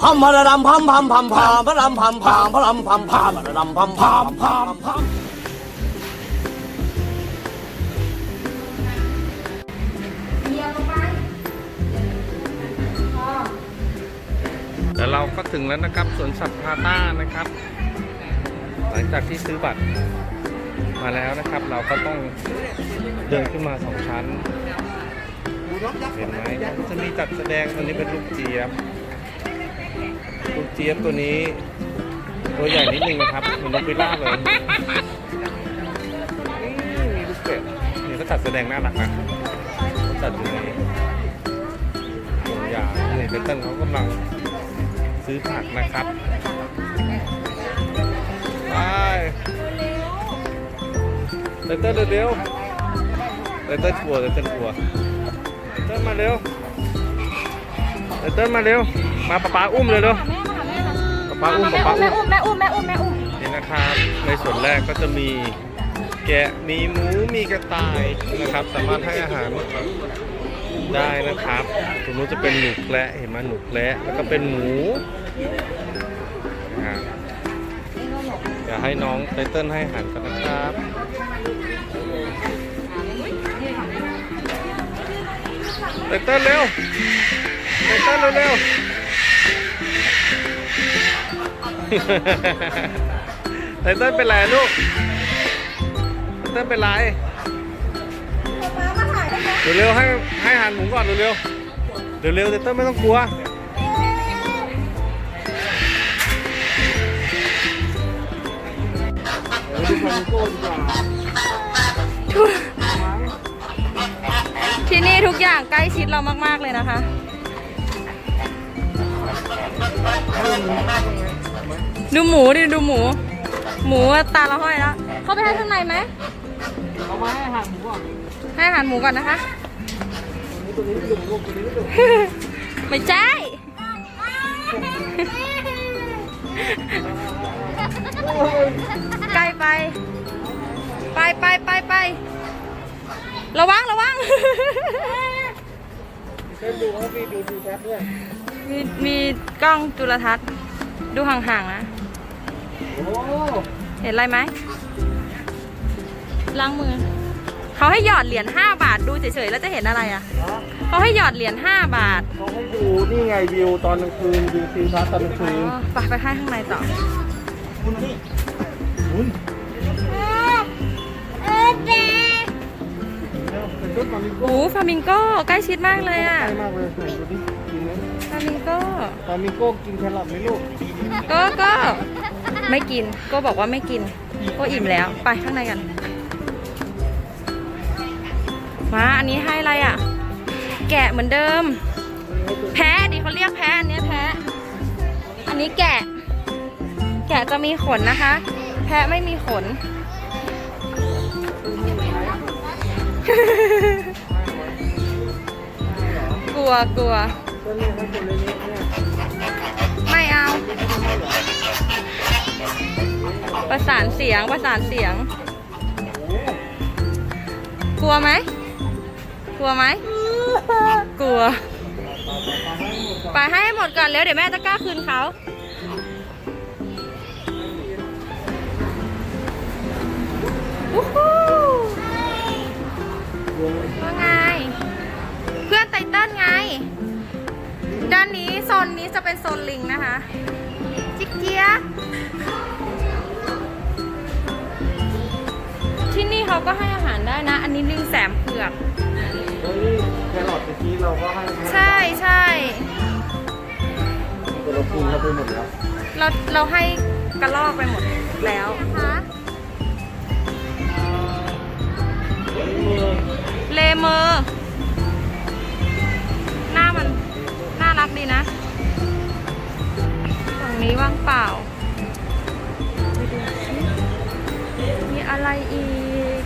พัมพะระดำพัมพัมพัมพามพะรำพัมพามพะรำพัมพามพะระดำพัมพามพามพามแล้วเราก็ถึงแล้วนะครับสวนสัตว์พาต้านะครับ หลังจากที่ซื้อบัตรมาแล้วนะครับ เราก็ต้องเดินขึ้นมาสองชั้นเห็นไหมจะมีจัดแสดงตัวนี้เป็นลูกเจี๊ยบ ลูกเจี๊ยบตัวนี้ ตัวใหญ่นิดนึงนะครับเหมือนนกพิราบเลยนี่มีลูกเป็ดนี่ยก็จัดแสดงน่ารักนะจัดอยู่ในสวนยางนี่ยเป็นต้นเขากำลังซื้อผักนะครับไปเต้นเร็วๆเต้นกลัวเต้นกลัวเต้นมาเร็วเต้นมาเร็ว มาป๊าป๊าอุ้มเลยเร็ว แม่มาหาแม่มาป๊าป๊าอุ้มป๊าป๊าแม่อุ้มอุ้มแม่อุ้มแม่อุ้มแม่อุ้มนี่นะครับ ในส่วนแรกก็จะมีแกะมีหมูมีกระต่ายนะครับ สามารถให้อาหารได้นะครับตรงนู้นจะเป็นหนูแกะเห็นไหมหนูแกะแล้วก็เป็นหมูนะครับเดี๋ยวให้น้องไตเติ้ลให้อาหารกันนะครับไตเติ้ลเร็วไตเติ้ลเร็วๆ ไตเติ้ลเป็นไรลูกไตเติ้ลเป็นไรมามาถ่ายได้ไหมเร็วให้ให้หารหมูก่อนเร็วๆเร็วไตเติ้ลไม่ต้องกลัวที่นี่ทุกอย่างใกล้ชิดเรามาก ๆ เลยนะคะ ดูหมูดิดูหมู หมูตาละห้อยแล้วเข้าไปให้ข้างในไหมเอามาให้อาหารหมูก่อนให้อาหารหมูก่อนนะคะ ไม่ใช่ใกล้ไป ไปไปไปไประวังระวังดูเขามีดูดูแท็บด้วยมีมีกล้องจุลทรรศน์ดูห่างๆนะ เห็นอะไรไหมล้างมือ เขาให้หยอดเหรียญ5บาทดูเฉยๆแล้วจะเห็นอะไรอะ เขาให้หยอดเหรียญ5บาทเขาให้ดูนี่ไงวิวตอนกลางคืนวิวทิวทัศน์ตอนกลางคืนอ๋อไปไปให้ข้างในต่อคุณนี่คุณเป็นต้นฟามิงโก้โอ้ฟามิงโก้ใกล้ชิดมากเลยอะใกล้มากเลยไหนดูดิกินไหมฟามิงโก้ฟามิงโก้กินแครอทไหมลูกก็ก็ไม่กินก็บอกว่าไม่กินก็อิ่มแล้วไปข้างในกันมาอันนี้ให้อะไรอะ แกะเหมือนเดิม แพะดิเขาเรียกแพะอันเนี้ยแพะอันนี้แกะ แกะจะมีขนนะคะ แพะไม่มีขนกลัวกลัว ต้นนี้ให้คนเล็กๆเนี่ยไม่เอา ประสานเสียงประสานเสียง กลัวไหม กลัวไหม กลัว ไปให้หมดก่อนแล้วเดี๋ยวแม่จะกล้าคืนเขา เป็นโซนลิงนะคะ จิกเกียะที่นี่เขาก็ให้อาหารได้นะ อันนี้ลิงแสมเผือกเฮ้ยแครอทเมื่อกี้เราก็ให้ใช่ใช่แต่เรากินเข้าไปหมดแล้วเราเราให้กระลอกไปหมดแล้วนะคะเลเมอร์ นี้ว่างเปล่าไปดูสิมีอะไรอีก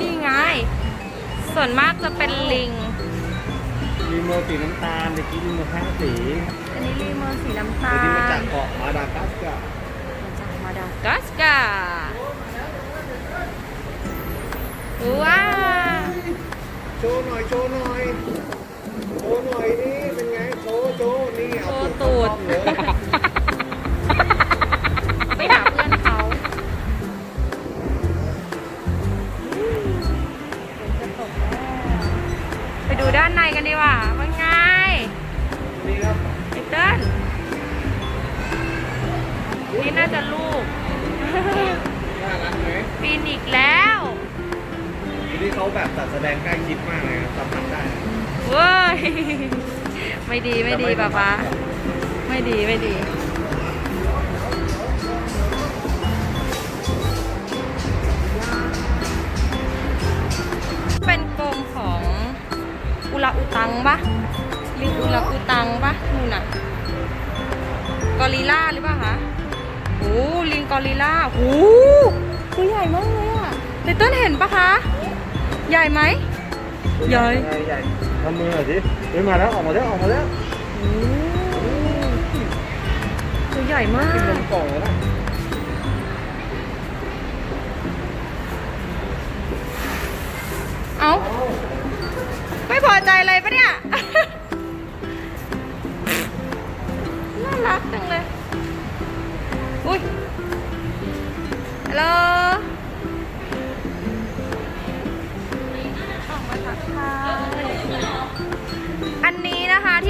นี่ไง ส่วนมากจะเป็นลิงมีโมสีน้ำตาลเมื่อกี้มีโมห้าสีอันนี้ลีเมอร์สีน้ำตาอันนี้มาลจากเกาะมาดากัสการ์จากมาดากัสการ์ว้าว โชว์หน่อย โชว์หน่อย โชว์หน่อยนี่เป็น นี้เขาแบบจัดแสดงใกล้ชิดมากเลยครับสัมผัสได้เว้ยไม่ดีไม่ดีป้าป๊าไม่ดีไม่ดี เป็นกรงของอุลาอุตังปะลิงอุลาอุตังปะนู่นน่ะกอริล่าหรือเปล่าคะโอ้ลิงกอริลล่าโอ้ตัวใหญ่มากเลยอะไตเติ้ลเห็นปะคะ ใหญ่ไหม ใหญ่ ใหญ่ทำมือหน่อยสิเฮ้ยมาแล้วออกมาแล้วออกมาแล้วตัวใหญ่มากกินนมกล่องแล้วนะเอาไม่พอใจอะไรปะเนี่ย น่ารักจังเลย อุ้ยฮัลโหล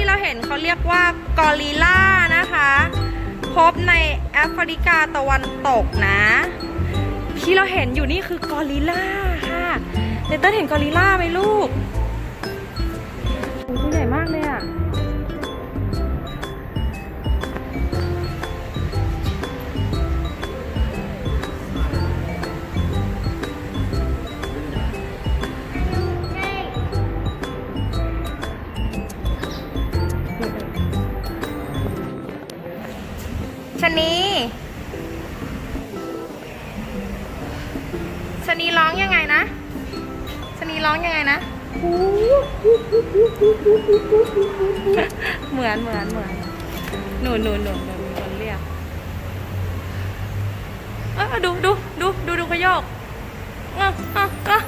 เราเห็นเขาเรียกว่ากอริลล่านะคะ พบในแอฟริกาตะวันตกนะ ที่เราเห็นอยู่นี่คือกอริลล่าค่ะเดนเต้นเห็นกอริลล่าไหมลูก ชนีร้องยังไงนะชนีร้องยังไงนะ เหมือนเหมือนเหมือนหนูหนูหนูหนูมีคนเรียกเออดูดูดูดูดูขยกอะอะอะ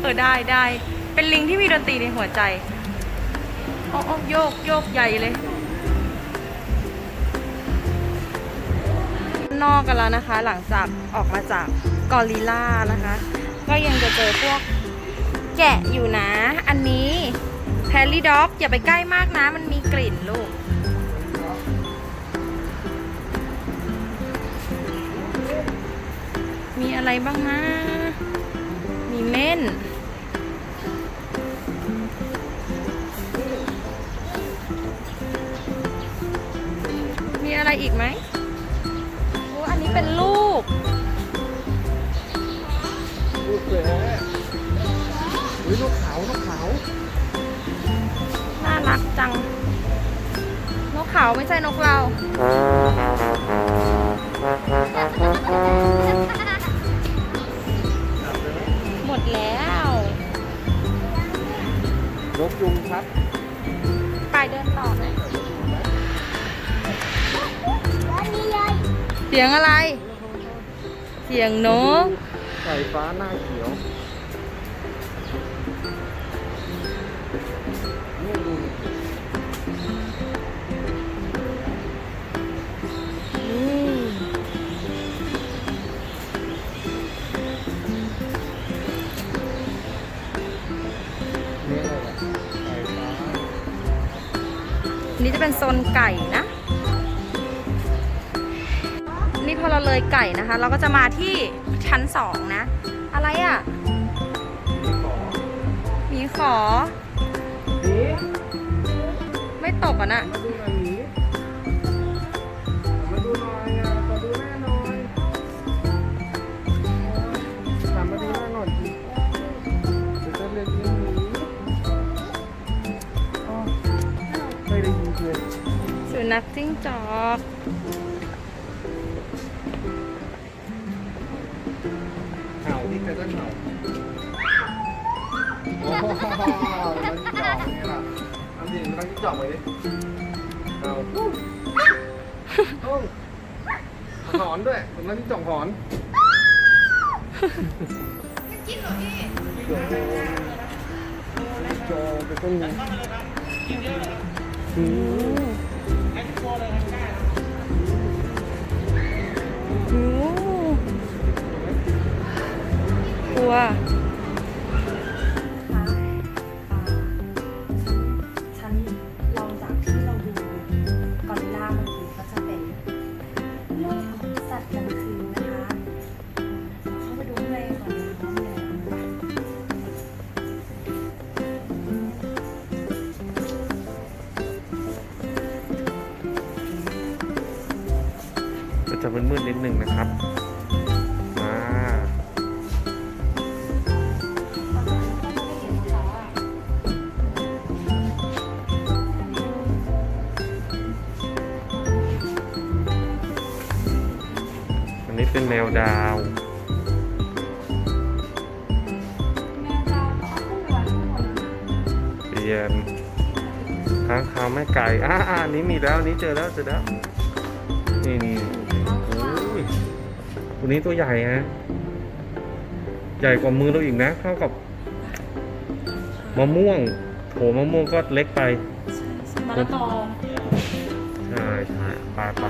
เออได้ได้เป็นลิงที่มีดนตรีในหัวใจอ๋ออ๋อโยกโยกใหญ่เลย นอกกันแล้วนะคะ หลังจากออกมาจากกอริล่านะคะ ก็ยังจะเจอพวกแกะอยู่นะ อันนี้แพลลี่ด็อกอย่าไปใกล้มากนะ มันมีกลิ่นลูก มีอะไรบ้างนะ มีเม่น มีอะไรอีกไหม เป็นลูก ลูกเสือเฮ้ยนกเขานกเขาน่ารักจัง นกเขาไม่ใช่นกเรา หมดแล้ว นกยุงครับ ไปเดินต่อไหม เสียงอะไร เสียงนกไก่ฟ้าหน้าเขียวนี่ดูอืมนี่อะไรวะไก่ฟ้าอันนี่จะเป็นโซนไก่นะ อเราเลยไก่นะคะ เราก็จะมาที่ชั้นสองนะ อะไรอะหมีขอนี่ไม่ตกอะน่ะมาดูหน่อยหมีมาดูหน่อยอะขอดูแม่หน่อยถามมาดูแม่หน่อยสิเดี๋ยวจะเรียนเรื่องหมีอ๋อไม่ได้ยินเลยสุนัขจิ้งจอก โอ้โหมันจอกนี่ล่ะทำดิมันต้องจอกไปดิเห่าโอ้หอนด้วยมันต้องจอกหอนกินเหรอพี่โจไปต้นนี้อืมโอ้กลัว จะมืดๆนิดนึงนะครับมาอันนี้เป็นแมวดาวเปลี่ยนค้างคาวแม่ไก่อ่าอ่าอันนี้มีแล้วนี้เจอแล้วเจอแล้วนี่นี่ ตัวนี้ตัวใหญ่ฮะ ใหญ่กว่ามือเราอีกนะ เท่ากับมะม่วงโถมะม่วงก็เล็กไปมะละกอใช่ใช่ปลาปลา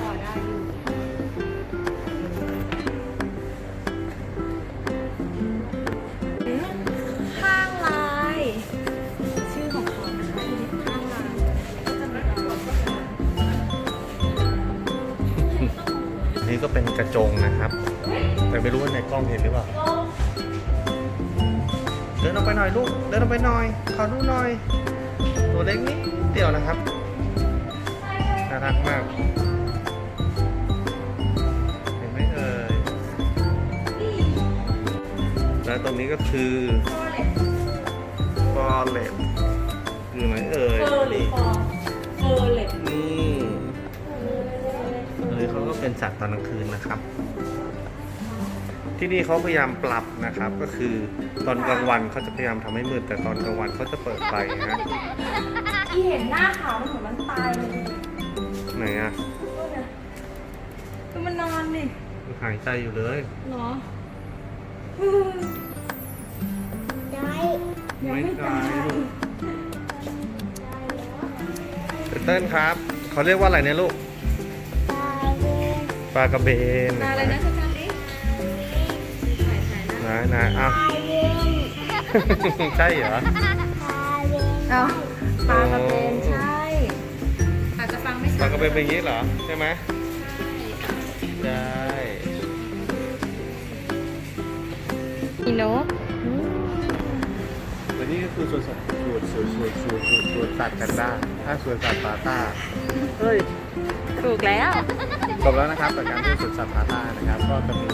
กล้องเห็นหรือเปล่า เดินออกไปหน่อยลูก เดินออกไปหน่อย ขอดูหน่อย ตัวเล็กนิดเดียวนะครับ น่ารักมากเห็นไหมเอ่ย แล้วตรงนี้ก็คือฟอร์เรตคือไหนเอ่ยเฟอร์หรือฟอร์เฟอร์เล็ตนี่หรือเขาก็เป็นสัตว์ตอนกลางคืนนะครับ ที่นี่เขาพยายามปรับนะครับ ก็คือตอนกลางวันเขาจะพยายามทำให้มืดแต่ตอนกลางวันเขาจะเปิดไฟนะอีเห็นหน้าขาวมันเหมือนมันตายเลยไหนอะคือมันนอนดิหายใจอยู่เลย เหรอไม่ตายลูกเต้นครับเขาเรียกว่าอะไรเนี่ยลูกปลากระเบน นาอะไรนะ น้านะนะอ้าวใช่เหรอเอาปลากระเบนใช่อาจจะฟังไม่ปชัลาดกระเบนเป็นอย่างนี้เหรอ ใช่ไหมได้มีนกและนี่ก็คือสวนสัตว์สวนสวนสวนสวนสวนสวนสัตว์กันด้าถ้าสวนสัตว์ปาต้าเฮ้ย ถูกแล้วจบแล้วนะครับกับการเที่ยวสวนสัตว์พาต้านะครับ ก็จะมี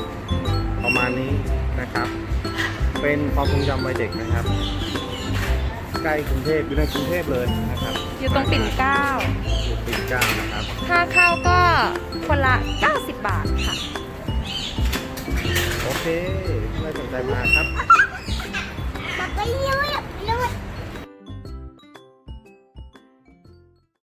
ประมาณนี้นะครับ เป็นความทรงจำวัยเด็กนะครับ ใกล้กรุงเทพอยู่ในกรุงเทพเลยนะครับอยู่ตรงปิ่นเกล้าอยู่ปิ่นเกล้านะครับ ค่าเข้าก็คนละ 90 บาทค่ะ โอเคไม่สนใจมาครับ Bác ấy nhớ